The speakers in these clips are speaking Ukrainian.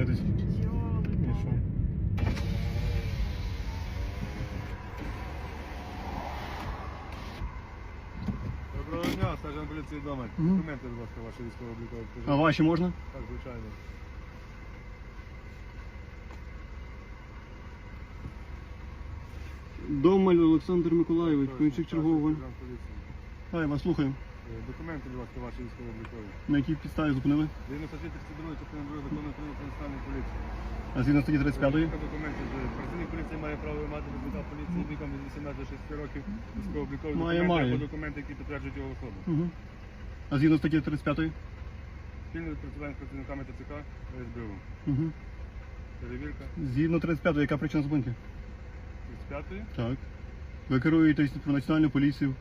зупинитись. І що? Доброго дня, сержант поліції Домик. Мгм. Документи, будь ласка, ваші військово-облікові. А покажіть. ваші можна? Так, звичайно. Домаль Олександр Миколаєвич, помічник чергового. Сержант поліції. Хай вас слухаю. Е, Документи, будь ласка, ваші військово-облікові. На якій підставі зупинили? Згідно статті 32 частини 2 закону України про національну поліцію. А згідно статті 35 Перевірка документів. Е, Працівник поліції має право вимагати від поліції віком від 18 до 6 років військово-облікові Має, документи має. або документи, які підтверджують його особу. Угу. А згідно статті 35 Спільно відпрацювання з працівниками ТЦК СБУ. Угу. Перевірка. Згідно 35 яка причина зупинки? 35-ї. Так. Ви керуєтесь про національну поліцію.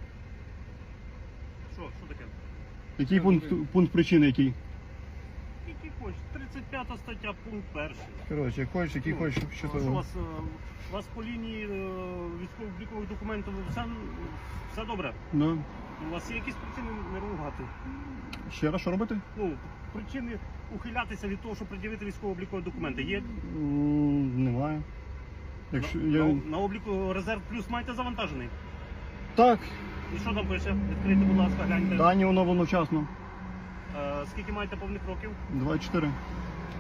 Що, що таке? Який пункт, пункт причини який? Який хочеш? 35 стаття, пункт перший. Коротше, як хочеш, який Ну, хочеш, що Що у вас, е, у вас по лінії е, військово-облікових документів все, все добре? Да. У вас є якісь причини не реагувати? Ще раз що робити? Ну, причини ухилятися від того, щоб пред'явити військово-облікові документи. Є М, Немає. Якщо на, я... на, на обліку резерв плюс маєте завантажений. Так, І що там пише? Відкрийте, будь ласка, гляньте. дані оновлено вчасно. Е, скільки маєте повних років? 24.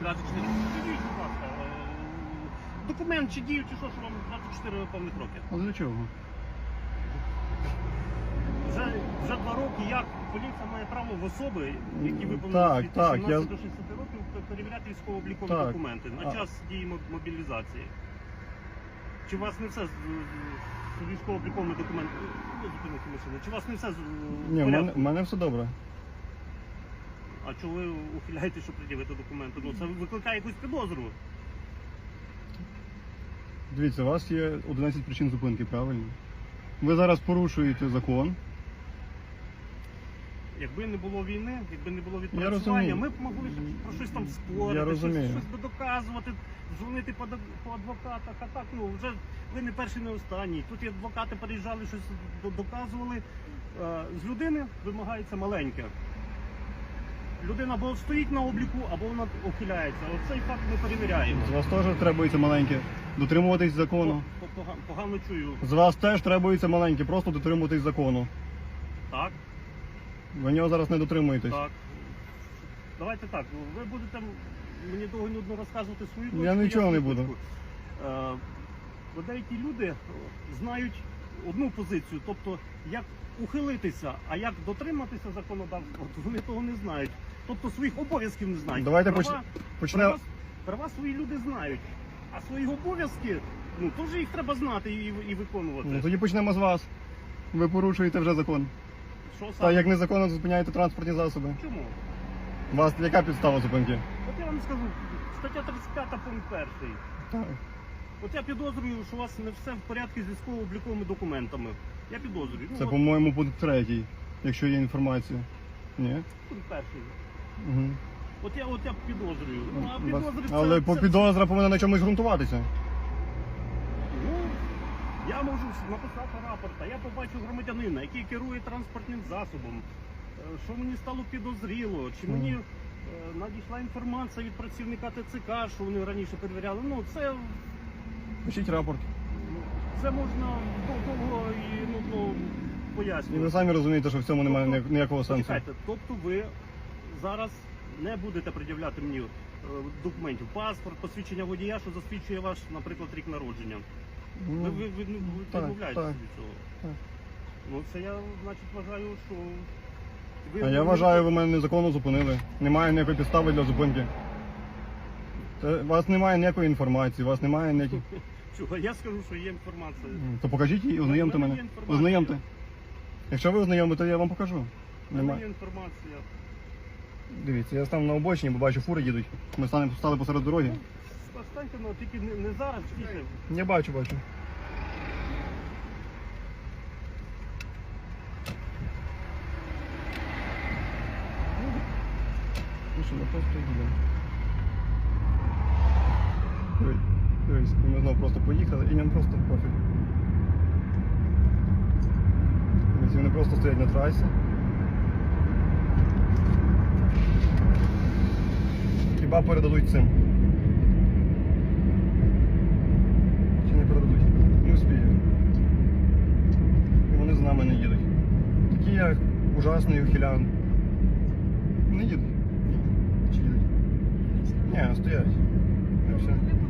24. Підійдіть, будь ласка. Е, Документ чи дію, чи що, що вам 24 повних років? А для чого? Вже, вже два роки як поліція має право в особи, які виповнили Так, так, 18 я- до 60 років, пе- перевіряти військово-облікові Так. документи на А. час дії мо- мобілізації. Чи у вас не все з, з- з військово-обліковими документами? Ну. Чи у вас не все з в Ні, в мене, порядку? в мене все добре. А чого ви ухиляєте, щоб пред'явити документи? Ну це викликає якусь підозру. Дивіться, у вас є 11 причин зупинки, правильно? Ви зараз порушуєте закон. Якби не було війни, якби не було відпрацювання, ми б могли про щось там спорити, щось, щось би доказувати, дзвонити по, по адвокатах, а так, ну вже ви не перший, не останній. Тут і адвокати переїжджали, щось доказували. Е, З людини вимагається маленьке. Людина або стоїть на обліку, або вона ухиляється. Оцей факт ми перевіряємо. З вас теж требується маленьке. Дотримуватись закону. По- по- пога- Погано чую. З вас теж требується маленьке, просто дотримуватись закону. Так, Ви нього зараз не дотримуєтесь. так. Давайте так. Ви будете мені довго нудно розказувати свою точку. Я нічого свою не буду. точку. Е, бо деякі люди знають одну позицію, тобто як ухилитися, а як дотриматися законодавства, то вони того не знають. Тобто своїх обов'язків не знають. Давайте права, поч- почнемо. права, права свої люди знають, а свої обов'язки, ну теж їх треба знати і, і виконувати. Ну тоді почнемо з вас. Ви порушуєте вже закон. Що Та саме? як незаконно зупиняєте транспортні засоби. Чому? У вас яка підстава зупинки? От я вам скажу, стаття 35 пункт перший. Так. От я підозрюю, що у вас не все в порядку з військово-обліковими документами. Я підозрюю. Ну, Це, от по-моєму, пункт третій, якщо є інформація. Ні? пункт перший. Угу. От я, от я підозрюю. Ну, а підозри це, Але по це- підозра повинна на чомусь ґрунтуватися. Я можу написати рапорт, а я побачу громадянина, який керує транспортним засобом. Е, Що мені стало підозріло, чи мені е, надійшла інформація від працівника ТЦК, що вони раніше перевіряли. Ну, це, Пишіть рапорт. це можна довго і нудно І пояснювати. ви самі розумієте, що в цьому немає ніяк- ніякого сенсу. Чекайте, тобто ви зараз не будете пред'являти мені е, документів, паспорт, посвідчення водія, що засвідчує ваш, наприклад, рік народження. Ну, Ви, ви, ви, ви так, відмовляєтеся так, від цього. так. Ну це я, значить, вважаю, що. Ви, А я вважаю, ви мене незаконно зупинили. Немає ніякої підстави для зупинки. Це, у вас немає ніякої інформації, у вас немає ніяких. Чого? Я скажу, що є інформація. То покажіть її, ознайомте мене мене. інформація. Ознайомте. Якщо ви ознайомите, я вам покажу. Немає. є інформація. Дивіться, я став на обочині, бо бачу, фури їдуть. Ми станемо стали посеред дороги. Останьте, ну тільки не, не зараз, тільки. Я бачу, бачу. просто їдемо. Ми знову просто поїхали і їм просто пофіг. Вони просто стоять на трасі. Хіба передадуть цим? Чи не передадуть? Не успіють. І вони з нами не їдуть. Такі я ужасний ухилян. Не їдуть. Yeah, Yes, sir.